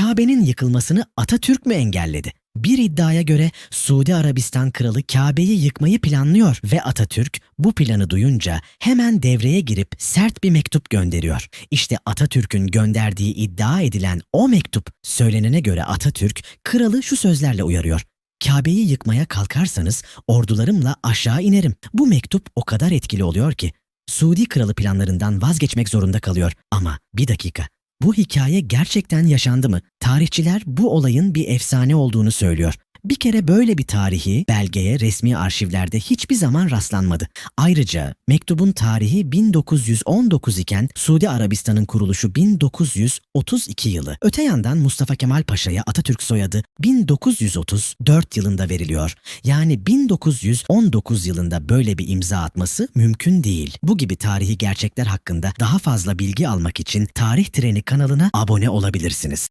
Kabe'nin yıkılmasını Atatürk mü engelledi? Bir iddiaya göre Suudi Arabistan kralı Kabe'yi yıkmayı planlıyor ve Atatürk bu planı duyunca hemen devreye girip sert bir mektup gönderiyor. İşte Atatürk'ün gönderdiği iddia edilen o mektup söylenene göre Atatürk kralı şu sözlerle uyarıyor. Kabe'yi yıkmaya kalkarsanız ordularımla aşağı inerim. Bu mektup o kadar etkili oluyor ki Suudi kralı planlarından vazgeçmek zorunda kalıyor. Ama bir dakika. Bu hikaye gerçekten yaşandı mı? Tarihçiler bu olayın bir efsane olduğunu söylüyor. Bir kere böyle bir tarihi belgeye resmi arşivlerde hiçbir zaman rastlanmadı. Ayrıca mektubun tarihi 1919 iken Suudi Arabistan'ın kuruluşu 1932 yılı. Öte yandan Mustafa Kemal Paşa'ya Atatürk soyadı 1934 yılında veriliyor. Yani 1919 yılında böyle bir imza atması mümkün değil. Bu gibi tarihi gerçekler hakkında daha fazla bilgi almak için Tarih Treni kanalına abone olabilirsiniz.